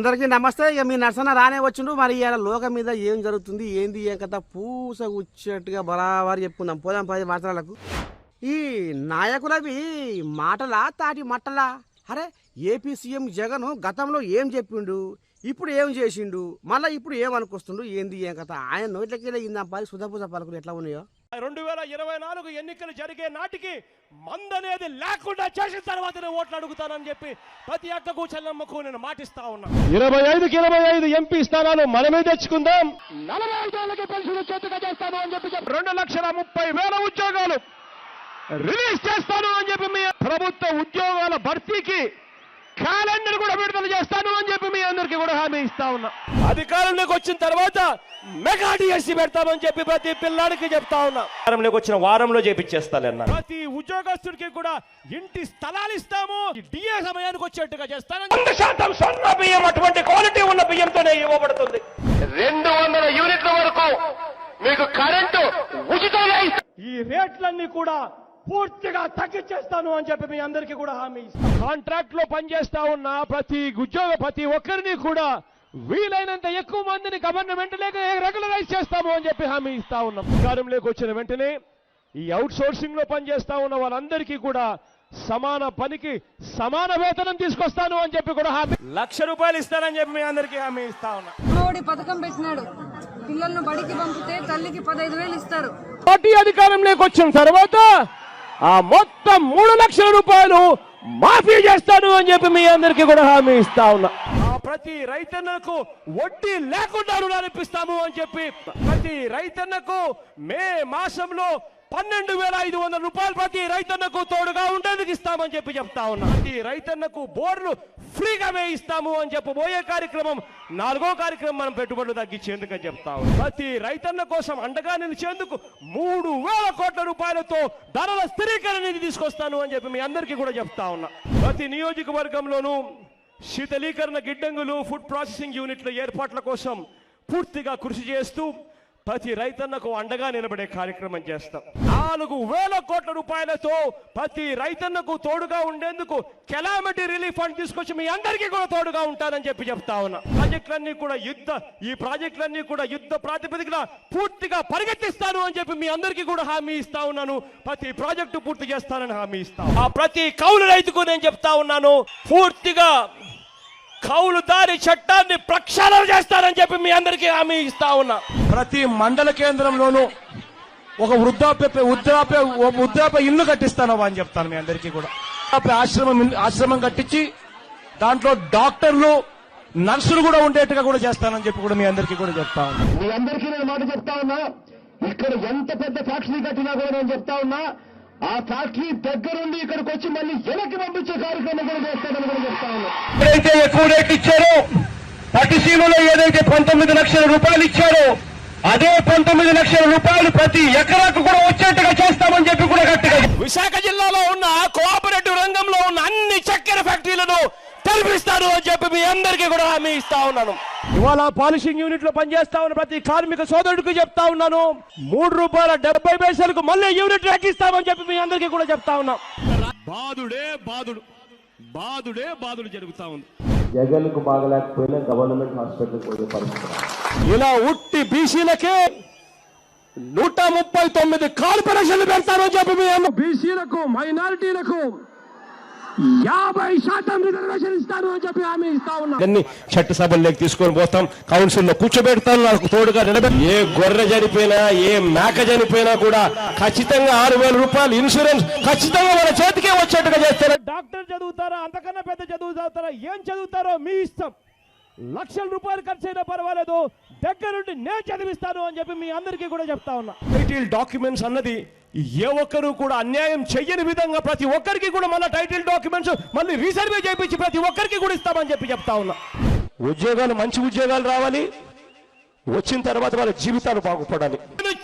అందరికీ నమస్తే. ఇక మీ నర్సన రానే వచ్చిండు. మరి ఇవాళ లోకం మీద ఏం జరుగుతుంది ఏంది ఏం కథ? పూస కూర్చేట్టుగా బరాబరి చెప్పుకుందాం. పోదాం పది మాటలకు ఈ నాయకులవి మాటలా తాటి మట్టలా? అరే ఏపీ సీఎం జగన్ గతంలో ఏం చెప్పిండు? ఇప్పుడు ఏం చేసిండు? మళ్ళీ ఇప్పుడు ఏమనుకొస్తుండు? ఏంది ఏం కథ? ఆయన నోట్లకి ఇందాం పది సుధపూస పలుకులు ఎట్లా ఉన్నాయో? రెండు వేల ఇరవై నాలుగు ఎన్నికలు జరిగే నాటికి మందనేది లేకుండా చేసిన తర్వాతనే ఓట్లు అడుగుతానని చెప్పి ప్రతి అక్కకు చెల్లమ్మకు నేను మాటిస్తా ఉన్నా. ఇరవై ఐదుకి ఇరవై ఐదు ఎంపీ స్థానాలు మనమే తెచ్చుకుందాం. నలభై ఐదేళ్ళకి పెన్షన్ చేతిగా చేస్తాను అని చెప్పి చెప్పి రెండు లక్షల ముప్పై వేల ఉద్యోగాలు రిలీజ్ చేస్తాను అని చెప్పి మీ ప్రభుత్వ ఉద్యోగాల భర్తీకి క్యాలెండర్ కూడా విడుదల చేస్తాను అని చెప్పి మీ అందరికీ కూడా హామీ ఇస్తా ఉన్నా. అధికారంలోకి వచ్చిన తర్వాత మెగా డిఎస్సి పెడతామని చెప్పి ప్రతి పిల్లాడికి చెప్తా ఉన్నా. అధికారంలోకి వచ్చిన వారంలో చేపించేస్తానన్నా. ప్రతి ఉద్యోగస్తుడికి కూడా ఇంటి స్థలాలు ఇస్తాము. డిఏ సమయానికి వచ్చేట్టుగా చేస్తాను వంద శాతం స్వర్ణ బియ్యం అటువంటి క్వాలిటీ ఉన్న బియ్యంతోనే ఇవ్వబడుతుంది. రెండు వందల యూనిట్ల వరకు మీకు కరెంటు ఉచితంగా ఈ రేట్లన్నీ కూడా పూర్తిగా తగ్గించేస్తాను అని చెప్పి మీ అందరికీ కూడా హామీ ఇస్తాను. కాంట్రాక్ట్లో పనిచేస్తా ఉన్న ప్రతి ఉద్యోగ ప్రతి ఒక్కరిని కూడా వీలైనంత ఎక్కువ మందిని గవర్నమెంట్ లేక రెగ్యులరైజ్ చేస్తాము అని చెప్పి హామీ ఇస్తా ఉన్నాం. అధికారంలోకి వచ్చిన వెంటనే ఈ అవుట్ సోర్సింగ్లో పనిచేస్తా ఉన్న వాళ్ళందరికీ కూడా సమాన పనికి సమాన వేతనం తీసుకొస్తాను అని చెప్పి కూడా హామీ లక్ష రూపాయలు ఇస్తానని చెప్పి మీ అందరికీ హామీ ఇస్తా ఉన్నా. మోడీ పథకం పెట్టినాడు. పిల్లలను బడికి పంపితే తల్లికి పదహైదు వేలు ఇస్తారు. పార్టీ అధికారంలోకి వచ్చిన తర్వాత ఆ మొత్తం మూడు లక్షల రూపాయలు మాఫీ చేస్తాను అని చెప్పి మీ అందరికీ కూడా హామీ ఇస్తా ఉన్నా. ఆ ప్రతి రైతన్నకు వడ్డీ లేకుండా రుణాలు ఇప్పిస్తాము అని చెప్పి ప్రతి రైతన్నకు మే మాసంలో పన్నెండు వేల ఐదు వందల రూపాయలు ప్రతి రైతన్నకు తోడుగా ఉండేందుకు ఇస్తామని చెప్పి చెప్తా ఉన్నా. ప్రతి రైతన్నకు బోర్లు ఫ్రీగా ఇస్తాము అని చెప్పబోయే కార్యక్రమం నాలుగో కార్యక్రమం మనం పెట్టుబడులు తగ్గించేందుకు అని చెప్తా ప్రతి రైతన్న కోసం అండగా నిలిచేందుకు మూడు వేల కోట్ల రూపాయలతో ధరల స్థిరీకరణ నిధి తీసుకొస్తాను అని చెప్పి మీ అందరికీ కూడా చెప్తా ఉన్నా. ప్రతి నియోజకవర్గంలోనూ శీతలీకరణ గిడ్డంగులు ఫుడ్ ప్రాసెసింగ్ యూనిట్ల ఏర్పాట్ల కోసం పూర్తిగా కృషి చేస్తూ ప్రతి రైతన్నకు అండగా నిలబడే కార్యక్రమం చేస్తాం. నాలుగు వేల కోట్ల రూపాయలతో ప్రతి రైతన్నకు తోడుగా ఉండేందుకు కెలామిటీ రిలీఫ్ ఫండ్ తీసుకొచ్చి మీ అందరికీ కూడా తోడుగా ఉంటానని చెప్పి చెప్తా ఉన్నా. ప్రాజెక్టులన్నీ కూడా యుద్ధ ఈ ప్రాజెక్టులన్నీ కూడా యుద్ధ ప్రాతిపదికన పూర్తిగా పరిగెత్తిస్తాను అని చెప్పి మీ అందరికీ కూడా హామీ ఇస్తా ఉన్నాను. ప్రతి ప్రాజెక్టు పూర్తి చేస్తానని హామీ ఇస్తాను ఆ ప్రతి కౌలు రైతుకు నేను చెప్తా ఉన్నాను. పూర్తిగా కౌలుదారి చట్టాన్ని ప్రక్షాళన చేస్తారని చెప్పి మీ అందరికీ హామీ ఇస్తా ఉన్నా. ప్రతి మండల కేంద్రంలోనూ ఒక వృద్ధాప్య వృద్ధాప్య వృద్ధాప్య ఇల్లు కట్టిస్తాను అని చెప్తాను మీ అందరికీ కూడా. వృద్ధాప్య ఆశ్రమం ఆశ్రమం కట్టించి దాంట్లో డాక్టర్లు నర్సులు కూడా ఉండేట్టుగా కూడా చేస్తానని చెప్పి కూడా మీ అందరికీ కూడా చెప్తా ఉన్నా. మీ అందరికీ నేను మాట చెప్తా ఉన్నా ఇక్కడ ఎంత పెద్ద ఫ్యాక్టరీ కట్టినా కూడా నేను చెప్తా ఉన్నా ఆ ఫ్యాక్టరీ దగ్గరుండి ఇక్కడికి వచ్చి మళ్ళీ వెనక్కి పంపించే కార్యక్రమం కూడా చేస్తానని కూడా చెప్తా ఉన్నా. ఎప్పుడైతే ఎక్కువ రేట్ ఇచ్చారో పట్టిసీమలో ఏదైతే పంతొమ్మిది లక్షల రూపాయలు ఇచ్చారో అదే పంతొమ్మిది లక్షల రూపాయలు ప్రతి ఎకరాకు కూడా వచ్చేట్టుగా చేస్తామని చెప్పి కూడా గట్టిగా విశాఖ జిల్లాలో ఉన్న కోఆపరేటివ్ రంగంలో ఉన్న అన్ని చక్కెర ఫ్యాక్టరీలను తెరిపిస్తాను అని చెప్పి మీ అందరికీ కూడా హామీ ఇస్తా ఉన్నాను. ఇవాళ పాలిషింగ్ యూనిట్లో పనిచేస్తా ఉన్న ప్రతి కార్మిక సోదరుడికి చెప్తా ఉన్నాను. మూడు రూపాయల డెబ్బై పైసలకు మళ్ళీ యూనిట్ ఎక్కిస్తామని చెప్పి మీ అందరికీ కూడా చెప్తా ఉన్నాం. బాధుడే బాధుడు బాధుడే బాధుడు జరుగుతా ఉంది. జగన్కు బాగలేకపోయినా గవర్నమెంట్ హాస్పిటల్కి పోయే పరిస్థితి. ఇలా ఉట్టి బీసీలకే నూట ముప్పై తొమ్మిది కార్పొరేషన్లు పెడతారని చెప్పి మీ అమ్మ బీసీలకు మైనారిటీలకు యాభై శాతం రిజర్వేషన్ ఇస్తాను అని చెప్పి హామీ ఇస్తా ఉన్నా. అన్ని చట్టసభల్లోకి తీసుకొని పోతాం. కౌన్సిల్లో కూర్చోబెడతాను. నాకు తోడుగా నిలబె ఏ గొర్రె చనిపోయినా ఏ మేక చనిపోయినా కూడా ఖచ్చితంగా ఆరు వేల రూపాయలు ఇన్సూరెన్స్ ఖచ్చితంగా మన చేతికే వచ్చేట్టుగా చేస్తారు డాక్టర్ చదువుతారా? అంతకన్నా పెద్ద చదువు చదువుతారా? ఏం చదువుతారో మీ ఇష్టం. లక్షల రూపాయలు ఖర్చు అయినా పర్వాలేదు. దగ్గరుండి నేను చదివిస్తాను అని చెప్పి మీ అందరికీ కూడా చెప్తా ఉన్నా. డాక్యుమెంట్స్ అన్నది ఏ ఒక్కరు కూడా అన్యాయం చెయ్యని విధంగా ప్రతి ఒక్కరికి కూడా మళ్ళీ టైటిల్ డాక్యుమెంట్స్ మళ్ళీ రీసర్వే చేయించి ప్రతి ఒక్కరికి కూడా ఇస్తామని చెప్పి చెప్తా ఉన్నా. ఉద్యోగాలు మంచి ఉద్యోగాలు రావాలి. వచ్చిన తర్వాత వాళ్ళ జీవితాలు బాగుపడాలి.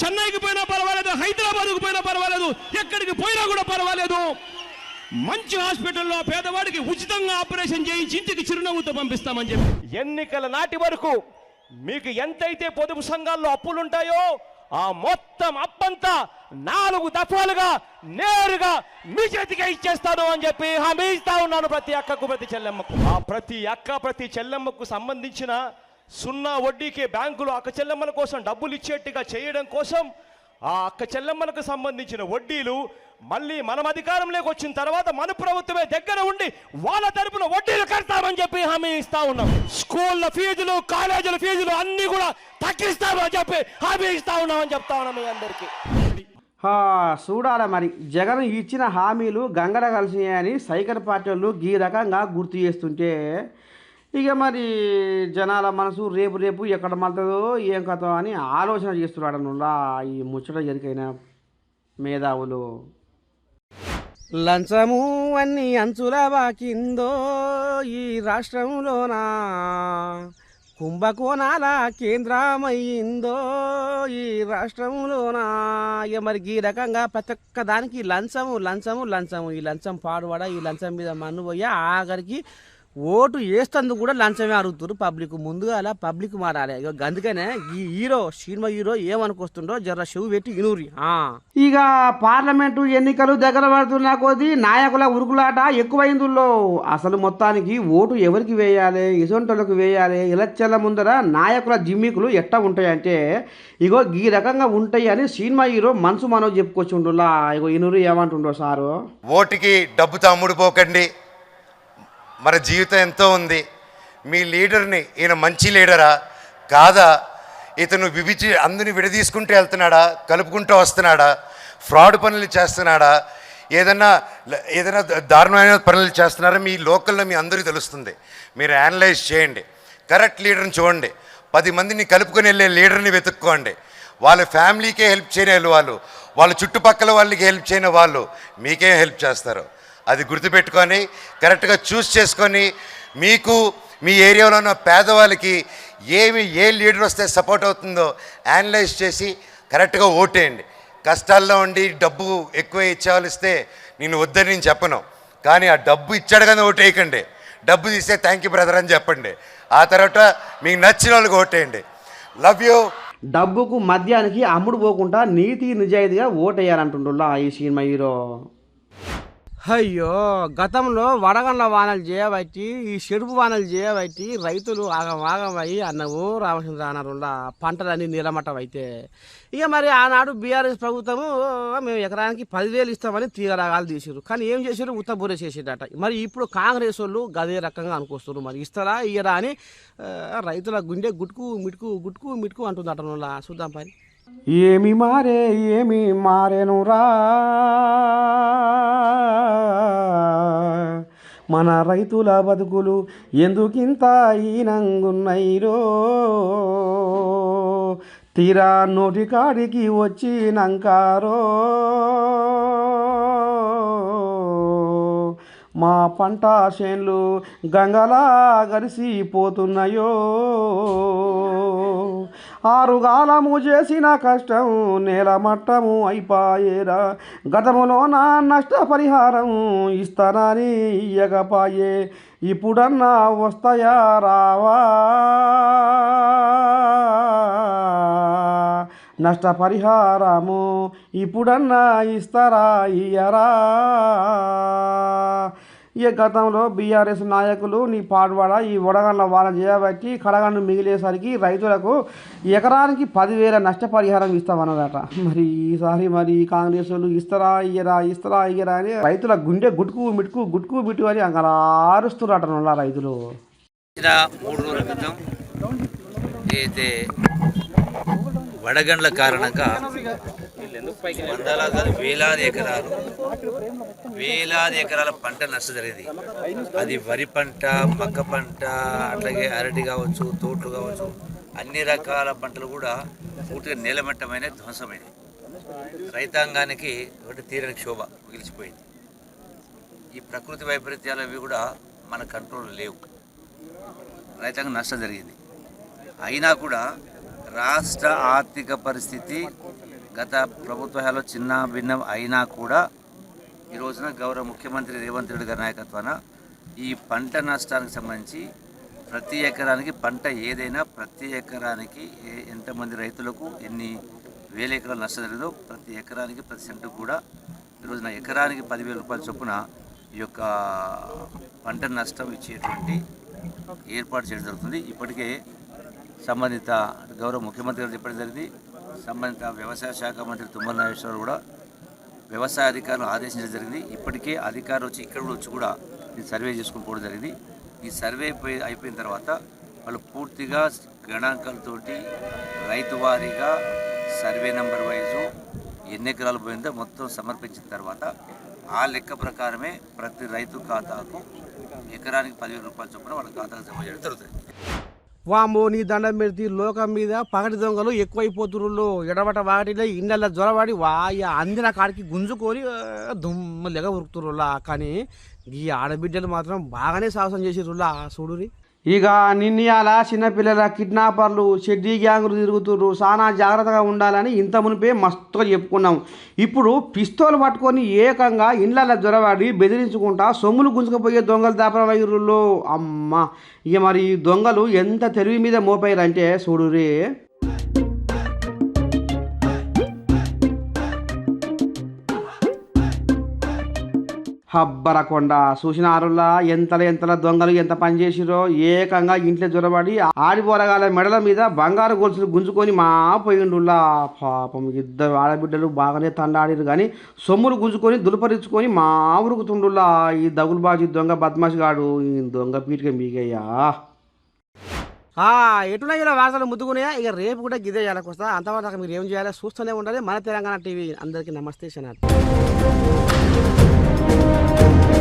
చెన్నైకి పోయినా పర్వాలేదు హైదరాబాద్కు పోయినా పర్వాలేదు ఎక్కడికి పోయినా కూడా పర్వాలేదు. మంచి హాస్పిటల్లో పేదవాడికి ఉచితంగా ఆపరేషన్ చేయించి ఇంటికి చిరునవ్వుతో పంపిస్తామని చెప్పి. ఎన్నికల నాటి వరకు మీకు ఎంతైతే పొదుపు సంఘాల్లో అప్పులుంటాయో ఆ మొత్తం అప్పంతా నాలుగు దఫాలుగా నేరుగా మీ చేతికే ఇచ్చేస్తాను అని చెప్పి హామీ ఇస్తా ఉన్నాను ప్రతి అక్కకు ప్రతి చెల్లెమ్మకు. ఆ ప్రతి అక్క ప్రతి చెల్లెమ్మకు సంబంధించిన సున్నా వడ్డీకి బ్యాంకులు అక్క చెల్లెమ్మల కోసం డబ్బులు ఇచ్చేట్టుగా చేయడం కోసం ఆ అక్క చెల్లెమ్మలకు సంబంధించిన వడ్డీలు మళ్ళీ మనం అధికారంలోకి వచ్చిన తర్వాత మన ప్రభుత్వమే దగ్గర ఉండి వాళ్ళ తరపున వడ్డీలు కడతామని చెప్పి హామీ ఇస్తా ఉన్నాం. స్కూళ్ళ ఫీజులు కాలేజీల ఫీజులు అన్ని కూడా తగ్గిస్తామని చెప్పి హామీ ఇస్తా ఉన్నామని చెప్తా ఉన్నాం మీ అందరికీ. చూడాలి మరి. జగన్ ఇచ్చిన హామీలు గంగడ కలిసినాయని సైకర్ పార్టీ వాళ్ళు ఈ రకంగా గుర్తు చేస్తుంటే ఇక మరి జనాల మనసు రేపు రేపు ఎక్కడ మళ్తుందో ఏం కథో అని ఆలోచన చేస్తున్నాడు ఈ ముచ్చట ఎరికైనా మేధావులు. లంచము అన్ని అంచుల బాకిందో ఈ రాష్ట్రంలోనా కుంభకోణాల కేంద్రమయ్యిందో ఈ రాష్ట్రంలోనా ఇక మరి ఈ రకంగా ప్రతి ఒక్క దానికి లంచము లంచము లంచము. ఈ లంచం పాడుపడ ఈ లంచం మీద మన్ను పోయి? ఆఖరికి ఓటు వేస్తందుకు కూడా లంచమే అడుగుతారు పబ్లిక్. ముందుగా అలా పబ్లిక్ మారాలి. ఇక అందుకనే ఈ హీరో సినిమా హీరో ఏమనుకొస్తుండో జర చెవు పెట్టి ఇనూరి ఇక పార్లమెంటు ఎన్నికలు దగ్గర పడుతున్నా కొద్దీ నాయకుల ఉరుకులాట ఎక్కువైందుల్లో అసలు మొత్తానికి ఓటు ఎవరికి వేయాలి? ఇసొంటోళ్ళకి వేయాలి? ఎలక్షన్ల ముందర నాయకుల జిమ్మికులు ఎట్ట ఉంటాయంటే ఇగో ఈ రకంగా ఉంటాయి అని సినిమా హీరో మనసు మనో చెప్పుకొచ్చుండులా. ఇగో ఇనురు ఏమంటుండో సారు? ఓటుకి డబ్బుతో అమ్ముడుపోకండి మన జీవితం ఎంతో ఉంది. మీ లీడర్ని ఈయన మంచి లీడరా? కాదా? ఇతను విభిచి అందరిని విడదీసుకుంటూ వెళ్తున్నాడా? కలుపుకుంటూ వస్తున్నాడా? ఫ్రాడ్ పనులు చేస్తున్నాడా? ఏదన్నా ఏదైనా దారుణమైన పనులు చేస్తున్నారా? మీ లోకల్లో మీ అందరికీ తెలుస్తుంది. మీరు అనలైజ్ చేయండి. కరెక్ట్ లీడర్ని చూడండి. పది మందిని కలుపుకొని వెళ్ళే లీడర్ని వెతుక్కోండి. వాళ్ళ ఫ్యామిలీకే హెల్ప్ చేయని వాళ్ళు వాళ్ళ. చుట్టుపక్కల వాళ్ళకి హెల్ప్ చేయని వాళ్ళు మీకే హెల్ప్ చేస్తారు. అది గుర్తుపెట్టుకొని కరెక్ట్గా చూస్ చేసుకొని మీకు మీ ఏరియాలో ఉన్న పేదవాళ్ళకి ఏమి ఏ లీడర్ వస్తే సపోర్ట్ అవుతుందో అనలైజ్ చేసి కరెక్ట్గా ఓటేయండి. కష్టాల్లో ఉండి డబ్బు ఎక్కువ ఇచ్చేవాళ్ళు ఇస్తే నేను వద్దని నేను చెప్పను. కానీ ఆ డబ్బు ఇచ్చాడు కానీ ఓటేయకండి డబ్బు తీస్తే థ్యాంక్ యూ బ్రదర్ అని చెప్పండి. ఆ తర్వాత మీకు నచ్చిన వాళ్ళకి ఓటేయండి. Love you. డబ్బుకు మద్యానికి అమ్ముడు పోకుండా నీతి నిజాయితీగా ఓటేయాలంటుండ్రులా ఈ సినిమా హీరో. అయ్యో గతంలో వడగండ్ల వానలు చేయబట్టి ఈ చెరుపు వానలు చేయబట్టి రైతులు ఆగం ఆగం అయ్యి అన్నవు రామచంద్ర అన్నారులా పంటలన్నీ నీలమట్టం అయితే ఇక మరి ఆనాడు బీఆర్ఎస్ ప్రభుత్వము మేము ఎకరానికి పదివేలు ఇస్తామని తీగరాగాలు తీసారు కానీ ఏం చేశారు ఉత్త బుర్ర చేసేటట మరి ఇప్పుడు కాంగ్రెస్ వాళ్ళు గదే రకంగా అనుకొస్తున్నారు. మరి ఇస్తారా ఇయ్యరా అని రైతుల గుండె గుట్టుకు మిటుకు గుట్టుకు మిటుకు అంటుందట నువ్వులా చూద్దాం పని ఏమి మారే ఏమి మారేనురా మన రైతుల బతుకులు ఎందుకింత ఈనంగున్నైరో తీరా నోటికాడికి వచ్చినంకారో మా పంట చేన్లు గంగలా గరిసిపోతున్నాయో. ఆరుగాలము చేసిన కష్టం నేలమట్టము అయిపాయేరా. గతములో నా నష్టపరిహారం ఇస్తానని ఇయ్యకపాయే. ఇప్పుడన్నా వస్తాయా? రావా. నష్టపరిహారము ఇప్పుడన్నా ఇస్తారా? ఇయ్యరా. ఈ గతంలో బీఆర్ఎస్ నాయకులు నీ పాడువాడ? ఈ వడగండ్ల వాన చేయబట్టి కడగండు మిగిలేసరికి రైతులకు ఎకరానికి పదివేల నష్టపరిహారం ఇస్తామన్నదట మరి ఈసారి మరి కాంగ్రెస్ వాళ్ళు ఇస్తారా ఇయ్యరా ఇస్తారా ఇయ్యరా అని రైతుల గుండె గుట్టుకు మిట్టుకు గుట్టుకు మిట్టు అని అలా ఆరుస్తున్నట రైతులు. మూడు రోజుల క్రితం వడగండ్ల కారణంగా వందలాది వేలాది ఎకరాలు వేలాది ఎకరాల పంట నష్టం జరిగింది. అది వరి పంట మక్క పంట అట్లాగే అరటి కావచ్చు తోట్లు కావచ్చు అన్ని రకాల పంటలు కూడా పూర్తిగా నేలమట్టమైన ధ్వంసమైనవి. రైతాంగానికి ఒకటి తీరని క్షోభ మిగిలిచిపోయింది. ఈ ప్రకృతి వైపరీత్యాలు అవి కూడా మన కంట్రోల్ లేవు. రైతాంగం నష్టం జరిగింది. అయినా కూడా రాష్ట్ర ఆర్థిక పరిస్థితి గత ప్రభుత్వాలలో చిన్న భిన్నం అయినా కూడా ఈ రోజున గౌరవ ముఖ్యమంత్రి రేవంత్ రెడ్డి గారి నాయకత్వాన ఈ పంట నష్టానికి సంబంధించి ప్రతి ఎకరానికి పంట ఏదైనా ప్రతి ఎకరానికి ఏ- ఎంతమంది రైతులకు ఎన్ని వేల ఎకరాలు నష్టం జరిగిందో ప్రతి ఎకరానికి ప్రతి సెంటు కూడా ఈరోజున ఎకరానికి పదివేల రూపాయల చొప్పున ఈ యొక్క పంట నష్టం ఇచ్చేటువంటి ఏర్పాటు చేయడం జరుగుతుంది. ఇప్పటికే సంబంధిత గౌరవ ముఖ్యమంత్రి గారు చెప్పడం జరిగింది. సంబంధిత వ్యవసాయ శాఖ మంత్రి తుమ్మల నాగేశ్వరరావు కూడా వ్యవసాయ అధికారులు ఆదేశించడం జరిగింది. ఇప్పటికే అధికారులు వచ్చి ఇక్కడ కూడా వచ్చి కూడా ఇది సర్వే చేసుకుని పోవడం జరిగింది. ఈ సర్వే అయిపోయిన తర్వాత వాళ్ళు పూర్తిగా గణాంకాలతోటి రైతు వారీగా సర్వే నెంబర్ వైజు ఎన్ని ఎకరాలు పోయిందో మొత్తం సమర్పించిన తర్వాత ఆ లెక్క ప్రకారమే ప్రతి రైతు ఖాతాకు ఎకరానికి పదివేల రూపాయలు చొప్పున వాళ్ళ ఖాతాకు జమ చేయడం జరుగుతుంది. వామో నీ దండం పెడితే లోకం మీద పగటి దొంగలు ఎక్కువైపోతురులో ఎడబట వాటిలో ఇండ్ల జ్వరబడి వాయ అందిన కాడికి గుంజుకొని ఆ, దుమ్ము ఉరుకుతురులా కానీ ఈ ఆడబిడ్డలు మాత్రం బాగానే సాహసం చేసిరులా చూడురి ఇక నిన్నయాల చిన్నపిల్లల కిడ్నాపర్లు షెడ్డీ గ్యాంగులు తిరుగుతుర్రు చాలా జాగ్రత్తగా ఉండాలని ఇంత మునిపే మస్తుగా చెప్పుకున్నాం. ఇప్పుడు పిస్తోలు పట్టుకొని ఏకంగా ఇండ్ల జ్వరవాడి బెదిరించుకుంటా సొమ్ములు గుంజుకుపోయే దొంగలు దాపర అమ్మ ఇక మరి ఈ దొంగలు ఎంత తెలివి మీద మోపారంటే చూడురే. హబ్బరకొండ. చూసినారులా? ఎంతల ఎంతల దొంగలు ఎంత పనిచేసిరో ఏకంగా ఇంట్లో జ్వరబడి ఆడిపోరగాల మెడల మీద బంగారు గొలుసులు గుంజుకొని మా పోయిండులా? పాపం ఇద్దరు ఆడబిడ్డలు బాగానే తండాడిరు కానీ సొమ్ములు గుంజుకొని దులుపరించుకొని మా ఉరుకుతుండులా? ఈ దగులుబాజీ దొంగ బద్మాష్ గాడు ఈ దొంగ పీటిక మీకయ్యా. ఎటున్నా ఇలా వార్తలు ముద్దుకునే ఇక రేపు కూడా గిదే చేయాలకు వస్తా అంతవరకు మీరు ఏం చేయాలి చూస్తూనే ఉండాలి. మన తెలంగాణ టీవీ అందరికీ నమస్తే Thank you.